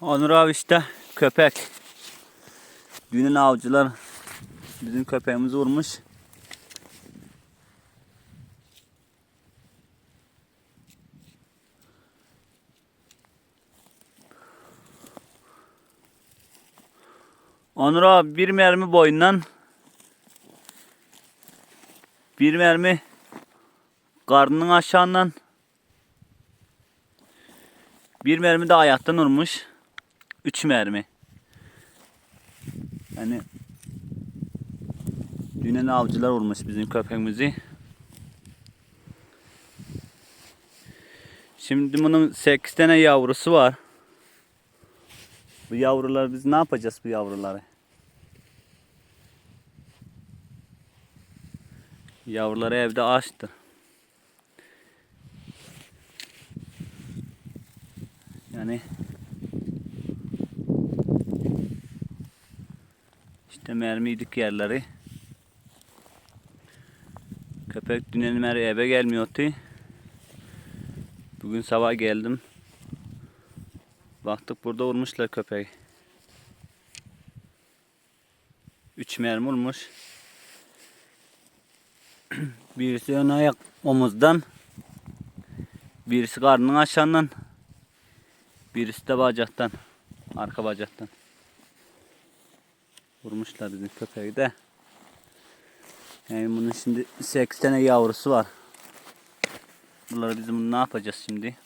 Onur abi işte köpek. Dünün avcılar bizim köpeğimizi vurmuş. Onur abi bir mermi boyundan bir mermi karnının aşağından bir mermi de ayaktan vurmuş. Üç mermi. Yani dünen avcılar vurmuş bizim köpeğimizi. Şimdi bunun 8 tane yavrusu var. Bu yavruları biz ne yapacağız bu yavruları? Yavruları evde açtı. Yani işte mermiydik yerleri. Köpek dünden beri eve gelmiyordu. Bugün sabah geldim. Baktık burada vurmuşlar köpeği. Üç mermi vurmuş. Birisi ön ayak omuzdan. Birisi karnının aşağından. Birisi de bacaktan. Arka bacaktan. Vurmuşlar bizim köpeği de. Yani bunun şimdi 8 tane yavrusu var. Bunları bizim bunu ne yapacağız şimdi?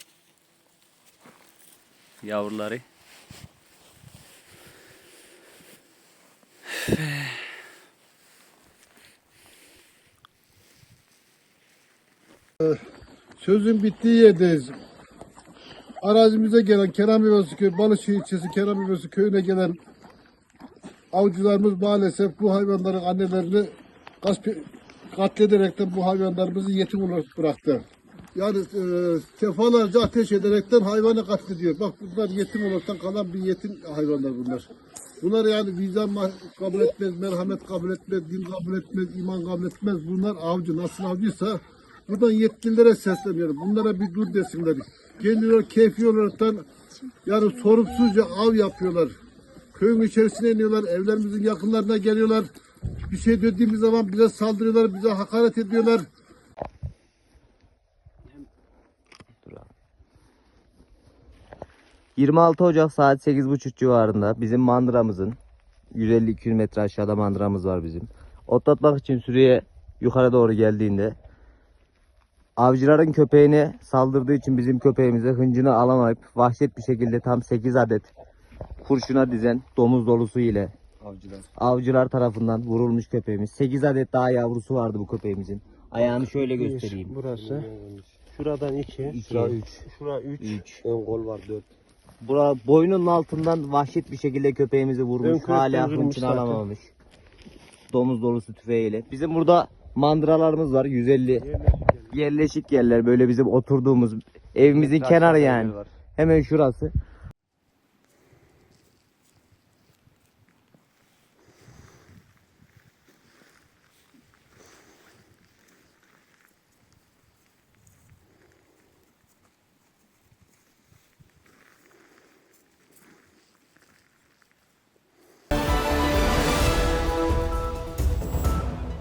Yavruları. Sözün bittiği yerdeyiz. Arazimize gelen Kenan Yuvası Köyü, Balıkçı ilçesi Kenan Yuvası Köyü'ne gelen avcılarımız maalesef bu hayvanların annelerini gasp katlederekten bu hayvanlarımızı yetim olarak bıraktı. Yani e, defalarca ateş ederekten hayvanı katlediyor. Bak bunlar yetim olaraktan kalan bir yetim hayvanlar bunlar. Bunlar yani vicdan kabul etmez, merhamet kabul etmez, din kabul etmez, iman kabul etmez. Bunlar avcı. Nasıl avcıysa buradan yetkililere sesleniyorum. Bunlara bir dur desinler. Kendileri keyfi olaraktan yani sorumsuzca av yapıyorlar. Köyün içerisine iniyorlar, evlerimizin yakınlarına geliyorlar. Bir şey dediğimiz zaman bize saldırıyorlar, bize hakaret ediyorlar. Dur abi. 26 Ocak saat 8.30 civarında bizim mandıramızın 150-200 metre aşağıda mandıramız var bizim. Otlatmak için sürüye yukarı doğru geldiğinde avcıların köpeğine saldırdığı için bizim köpeğimize hıncını alamayıp vahşet bir şekilde tam 8 adet kurşuna dizen domuz dolusu ile Avcılar. avcılar tarafından vurulmuş köpeğimiz. 8 adet daha yavrusu vardı bu köpeğimizin. Ayağını şöyle göstereyim. Burası. Şuradan 2. İki. Şura 3. Şura 3. Üç. Ön kol var 4. Bura boynunun altından vahşet bir şekilde köpeğimizi Ön vurmuş. kökten Hala hınçını alamamış. Domuz dolusu tüfeğiyle. Bizim burada mandıralarımız var. 150 yerleşik yerler. Böyle bizim oturduğumuz evimizin kenarı yani. Hemen şurası.